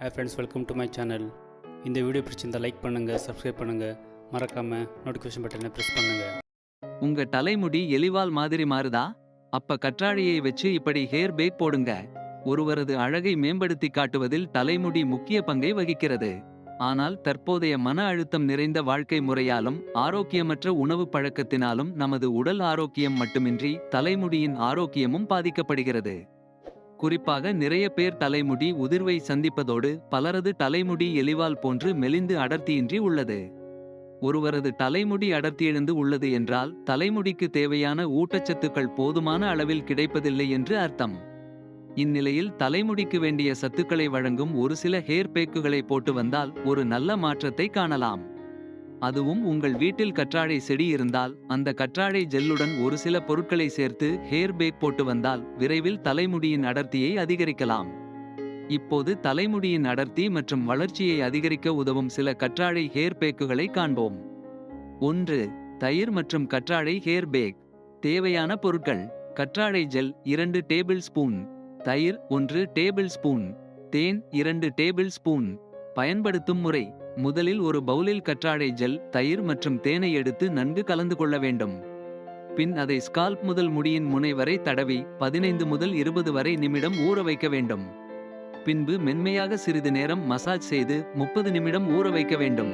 Hey friends welcome to my channel இந்த video பிடிச்சிருந்தால் like பண்ணுங்கள் சப்ஸ்கிரைப் பண்ணுங்கள் மறக்காமல் நோட்டிஃபிகேஷன் பட்டனை ப்ரெஸ் பண்ணுங்கள் உங்க தலைமுடி எலிவால் மாதிரி மாறுதா? அப்ப கற்றாழையை வச்சு இப்படி ஹேர் பேக் போடுங்க. ஒருவரது அழகை மேம்படுத்தி காட்டுவதில் தலைமுடி முக்கிய பங்கை வகிக்கிறது. ஆனால் தற்போதைய மன அழுத்தம் நிறைந்த வாழ்க்கை முறையாலும் ஆரோக்கியமற்ற உணவு பழக்கத்தினாலும் நமது உடல் ஆரோக்கியம் மட்டுமின்றி தலைமுடியின் ஆரோக்கியமும் பாதிக்கப்படுகிறது. குறிப்பாக நிறைய பேர் தலைமுடி உதிர்வை சந்திப்பதோடு பலரது தலைமுடி எலிவால் போன்று மெலிந்து அடர்த்தியின்றி உள்ளது. ஒருவரது தலைமுடி அடர்த்தியெழுந்து உள்ளது என்றால் தலைமுடிக்கு தேவையான ஊட்டச்சத்துக்கள் போதுமான அளவில் கிடைப்பதில்லை என்று அர்த்தம். இந்நிலையில் தலைமுடிக்கு வேண்டிய சத்துக்களை வழங்கும் ஒரு சில ஹேர் பேக்குகளை போட்டு வந்தால் ஒரு நல்ல மாற்றத்தை காணலாம். அதுவும் உங்கள் வீட்டில் கற்றாழை செடி இருந்தால் அந்த கற்றாழை ஜெல்லுடன் ஒரு சில பொருட்களை சேர்த்து ஹேர் பேக் போட்டு வந்தால் விரைவில் தலைமுடியின் அடர்த்தியை அதிகரிக்கலாம். இப்போது தலைமுடியின் அடர்த்தி மற்றும் வளர்ச்சியை அதிகரிக்க உதவும் சில கற்றாழை ஹேர் பேக்குகளை காண்போம். ஒன்று தயிர் மற்றும் கற்றாழை ஹேர் பேக். தேவையான பொருட்கள் கற்றாழை ஜெல் இரண்டு டேபிள் ஸ்பூன். தயிர் ஒன்று டேபிள் ஸ்பூன். தேன் இரண்டு டேபிள் ஸ்பூன். பயன்படுத்தும் முறை முதலில் ஒரு பவுலில் கற்றாழை ஜெல் தயிர் மற்றும் தேனை எடுத்து நன்கு கலந்து கொள்ள வேண்டும். பின் அதை ஸ்கால்ப் முதல் முடியின் முனை வரை தடவி பதினைந்து முதல் இருபது வரை நிமிடம் ஊற வைக்க வேண்டும். பின்பு மென்மையாக சிறிது நேரம் மசாஜ் செய்து முப்பது நிமிடம் ஊற வைக்க வேண்டும்.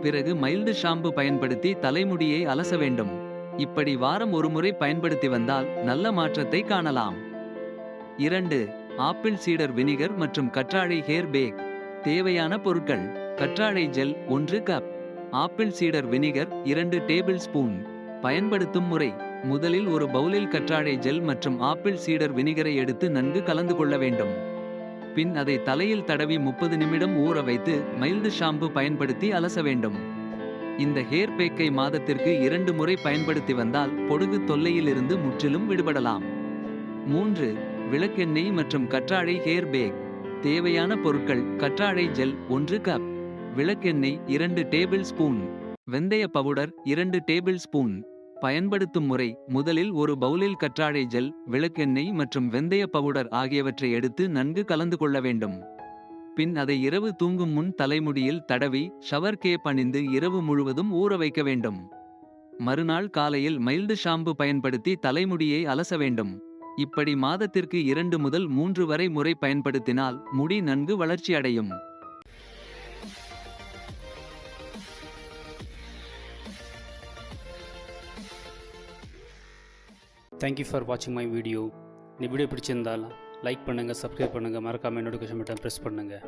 பிறகு மைல்டு ஷாம்பு பயன்படுத்தி தலைமுடியை அலச வேண்டும். இப்படி வாரம் ஒரு முறை பயன்படுத்தி வந்தால் நல்ல மாற்றத்தை காணலாம். இரண்டு ஆப்பிள் சீடர் வினிகர் மற்றும் கற்றாழை ஹேர் பேக் தேவையான பொருட்கள். கற்றாழை ஜெல் ஒன்று கப். ஆப்பிள் சீடர் வினிகர் இரண்டு டேபிள் ஸ்பூன். பயன்படுத்தும் முறை முதலில் ஒரு பவுலில் கற்றாழை ஜெல் மற்றும் ஆப்பிள் சீடர் வினிகரை எடுத்து நன்கு கலந்து கொள்ள வேண்டும். பின் அதை தலையில் தடவி முப்பது நிமிடம் ஊற வைத்து மைல்டு ஷாம்பு பயன்படுத்தி அலச வேண்டும். இந்த ஹேர் பேக்கை மாதத்திற்கு இரண்டு முறை பயன்படுத்தி வந்தால் பொடுகு தொல்லையிலிருந்து முற்றிலும் விடுபடலாம். மூன்று விளக்கெண்ணெய் மற்றும் கற்றாழை ஹேர் பேக். தேவையான பொருட்கள் கற்றாழை ஜெல் ஒன்று கப். விளக்கெண்ணெய் இரண்டு டேபிள் ஸ்பூன். வெந்தய பவுடர் இரண்டு டேபிள் ஸ்பூன். பயன்படுத்தும் முறை முதலில் ஒரு பவுலில் கற்றாழை ஜெல் விளக்கெண்ணெய் மற்றும் வெந்தய பவுடர் ஆகியவற்றை எடுத்து நன்கு கலந்து கொள்ள வேண்டும். பின் அதை இரவு தூங்கும் முன் தலைமுடியில் தடவி ஷவர் கேப் அணிந்து இரவு முழுவதும் ஊற வைக்க வேண்டும். மறுநாள் காலையில் மைல்டு ஷாம்பு பயன்படுத்தி தலைமுடியை அலச வேண்டும். இப்படி மாதத்திற்கு இரண்டு முதல் மூன்று வரை முறை பயன்படுத்தினால் முடி நன்கு வளர்ச்சி தேங்க்யூ ஃபார் வாட்சிங் மை வீடியோ இந்த வீடியோ பிடிச்சிருந்தால் லைக் பண்ணுங்கள் சப்ஸ்கிரைப் பண்ணுங்கள் மறக்காமல் நோட்டிஃபிகேஷன் பட்டன் ப்ரெஸ் பண்ணுங்கள்